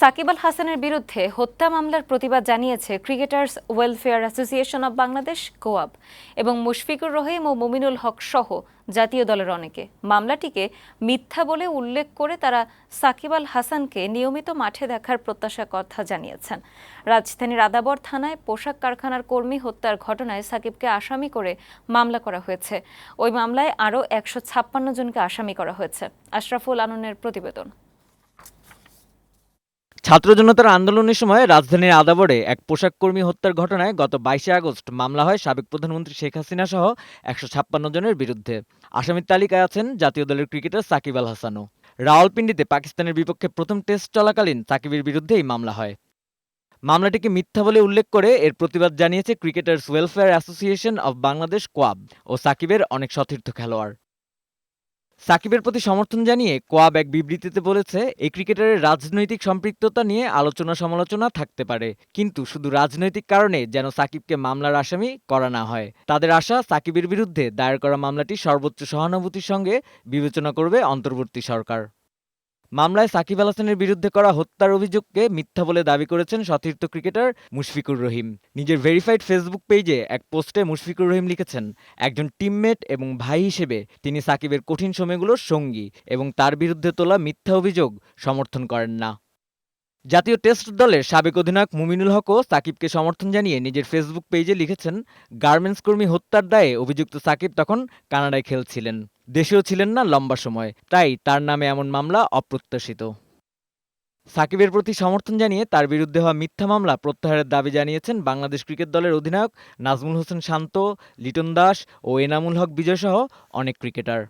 সাকিব আল হাসানের বিরুদ্ধে হত্যা মামলার প্রতিবাদ জানিয়েছে cricketers welfare association of Bangladesh, COAB, এবং মুশফিকুর রহিম ও মুমিনুল হক সহ জাতীয় দলের অনেকে। মামলাটিকে মিথ্যা বলে উল্লেখ করে তারা সাকিব আল হাসানকে নিয়মিত মাঠে দেখার প্রত্যাশা কথা জানিয়েছেন। রাজধানীর আদাবর থানায় পোশাক কারখানার কর্মী হত্যার ঘটনায় সাকিবকে আসামি করে মামলা করা হয়েছে। ওই মামলায় আরও একশো ছাপ্পান্ন জনকে আসামি করা হয়েছে। আশরাফুল আননের প্রতিবেদন। ছাত্র জনতার আন্দোলনের সময় রাজধানীর আদাবরে এক পোশাক কর্মী হত্যার ঘটনায় গত বাইশে আগস্ট মামলা হয় সাবেক প্রধানমন্ত্রী শেখ হাসিনা সহ একশো ছাপ্পান্ন জনের বিরুদ্ধে। আসামির তালিকায় আছেন জাতীয় দলের ক্রিকেটার সাকিব আল হাসানও। রাওয়ালপিন্ডিতে পাকিস্তানের বিপক্ষে প্রথম টেস্ট চলাকালীন সাকিবের বিরুদ্ধে এই মামলা হয়। মামলাটিকে মিথ্যা বলে উল্লেখ করে এর প্রতিবাদ জানিয়েছে cricketers welfare association of Bangladesh COAB ও সাকিবের অনেক সতীর্থ খেলোয়াড়। সাকিবের প্রতি সমর্থন জানিয়ে কোয়াব এক বিবৃতিতে বলেছে এই ক্রিকেটারের রাজনৈতিক সম্পৃক্ততা নিয়ে আলোচনা সমালোচনা থাকতে পারে। কিন্তু শুধু রাজনৈতিক কারণে যেন সাকিবকে মামলার আসামি করা না হয়। তাদের আশা সাকিবের বিরুদ্ধে দায়ের করা মামলাটি সর্বোচ্চ সহানুভূতির সঙ্গে বিবেচনা করবে অন্তর্বর্তী সরকার। মামলায় সাকিব আল হাসানের বিরুদ্ধে করা হত্যার অভিযোগকে মিথ্যা বলে দাবি করেছেন সতীর্থ ক্রিকেটার মুশফিকুর রহিম। নিজের ভেরিফাইড ফেসবুক পেজে এক পোস্টে মুশফিকুর রহিম লিখেছেন, একজন টিমমেট এবং ভাই হিসেবে তিনি সাকিবের কঠিন সময়গুলোর সঙ্গী এবং তার বিরুদ্ধে তোলা মিথ্যা অভিযোগ সমর্থন করেন না। জাতীয় টেস্ট দলের সাবেক অধিনায়ক মুমিনুল হকও সাকিবকে সমর্থন জানিয়ে নিজের ফেসবুক পেজে লিখেছেন, গার্মেন্টস কর্মী হত্যার দায়ে অভিযুক্ত সাকিব তখন কানাডায় খেলছিলেন। দেশেও ছিলেন না লম্বা সময়। তাই তার নামে এমন মামলা অপ্রত্যাশিত। সাকিবের প্রতি সমর্থন জানিয়ে তার বিরুদ্ধে হওয়া মিথ্যা মামলা প্রত্যাহারের দাবি জানিয়েছেন বাংলাদেশ ক্রিকেট দলের অধিনায়ক নাজমুল হোসেন শান্ত, লিটন দাস ও এনামুল হক বিজয়সহ অনেক ক্রিকেটার।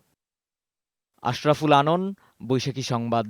আশরাফুল আনন, বৈশাখী সংবাদ।